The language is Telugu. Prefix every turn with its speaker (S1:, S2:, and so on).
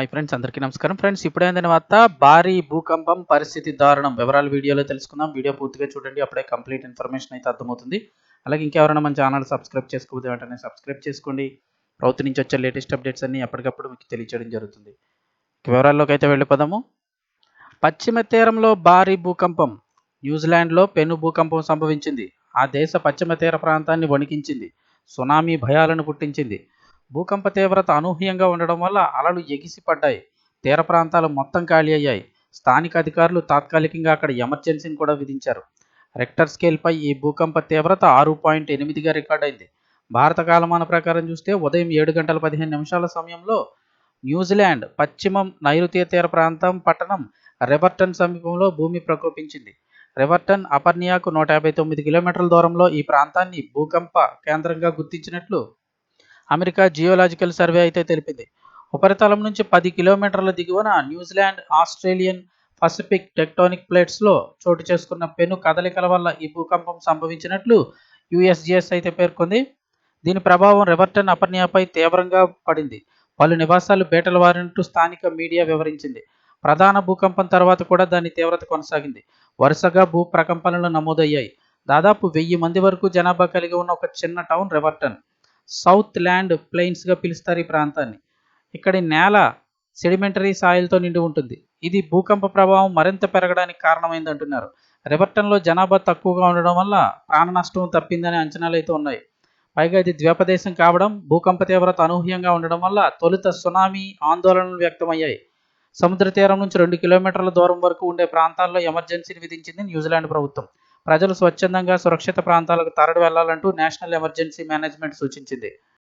S1: హాయ్ ఫ్రెండ్స్ అందరికీ నమస్కారం. ఫ్రెండ్స్ ఇప్పుడైన తర్వాత భారీ భూకంపం పరిస్థితి దారుణం. వివరాలు వీడియోలో తెలుసుకుందాం. వీడియో పూర్తిగా చూడండి. అప్పుడే కంప్లీట్ ఇన్ఫర్మేషన్ అయితే అర్థమవుతుంది. అలాగే ఇంకెవరైనా మన ఛానల్ సబ్స్క్రైబ్ చేసుకోవద్దు వెంటనే సబ్స్క్రైబ్ చేసుకోండి. ప్రభుత్వం నుంచి వచ్చే లేటెస్ట్ అప్డేట్స్ అన్ని ఎప్పటికప్పుడు మీకు తెలియచేయడం జరుగుతుంది. వివరాల్లోకి అయితే వెళ్ళిపోదాము. పశ్చిమ తీరంలో భారీ భూకంపం. న్యూజిలాండ్లో పెను భూకంపం సంభవించింది. ఆ దేశ పశ్చిమ తీర ప్రాంతాన్ని వణికించింది. సునామీ భయాలను పుట్టించింది. భూకంప తీవ్రత అనూహ్యంగా ఉండడం వల్ల అలలు ఎగిసిపడ్డాయి. తీర ప్రాంతాలు మొత్తం ఖాళీ అయ్యాయి. స్థానిక అధికారులు తాత్కాలికంగా అక్కడ ఎమర్జెన్సీని కూడా విధించారు. రెక్టర్ స్కేల్పై ఈ భూకంప తీవ్రత ఆరు పాయింట్ ఎనిమిదిగా రికార్డైంది. భారత కాలమాన ప్రకారం చూస్తే ఉదయం ఏడు గంటల పదిహేను నిమిషాల సమయంలో న్యూజిలాండ్ పశ్చిమం నైరుతీయ తీర ప్రాంతం పట్టణం రెవర్టన్ సమీపంలో భూమి ప్రకోపించింది. రెవర్టన్ అపర్నియాకు నూట యాభై తొమ్మిది కిలోమీటర్ల దూరంలో ఈ ప్రాంతాన్ని భూకంప కేంద్రంగా గుర్తించినట్లు అమెరికా జియోలాజికల్ సర్వే అయితే తెలిపింది. ఉపరితలం నుంచి పది కిలోమీటర్ల దిగువన New Zealand Australian Pacific tectonic ప్లేట్స్లో చోటు చేసుకున్న పెను కదలికల వల్ల ఈ భూకంపం సంభవించినట్లు యుఎస్జిఎస్ అయితే పేర్కొంది. దీని ప్రభావం రెవర్టన్ అపర్నియాపై తీవ్రంగా పడింది. పలు నివాసాలు బేటలు వారినట్టు స్థానిక మీడియా వివరించింది. ప్రధాన భూకంపం తర్వాత కూడా దాని తీవ్రత కొనసాగింది. వరుసగా భూ ప్రకంపనలు నమోదయ్యాయి. దాదాపు వెయ్యి మంది వరకు జనాభా కలిగి ఉన్న ఒక చిన్న టౌన్ రెవర్టన్ సౌత్ ల్యాండ్ ప్లెయిన్స్గా పిలుస్తారు ఈ ప్రాంతాన్ని. ఇక్కడి నేల సెడిమెంటరీ సాయిల్తో నిండి ఉంటుంది. ఇది భూకంప ప్రభావం మరింత పెరగడానికి కారణమైంది అంటున్నారు. రెవర్టన్లో జనాభా తక్కువగా ఉండడం వల్ల ప్రాణ నష్టం తప్పిందనే అంచనాలు అయితే ఉన్నాయి. పైగా ఇది ద్వీపదేశం కావడం భూకంప తీవ్రత అనూహ్యంగా ఉండడం వల్ల తొలుత సునామీ ఆందోళనలు వ్యక్తమయ్యాయి. సముద్ర తీరం నుంచి రెండు కిలోమీటర్ల దూరం వరకు ఉండే ప్రాంతాల్లో ఎమర్జెన్సీని విధించింది న్యూజిలాండ్ ప్రభుత్వం. ప్రజలు స్వచ్ఛందంగా సురక్షిత ప్రాంతాలకు తరలి వెళ్ళాలంటూ నేషనల్ ఎమర్జెన్సీ మేనేజ్మెంట్ సూచించింది.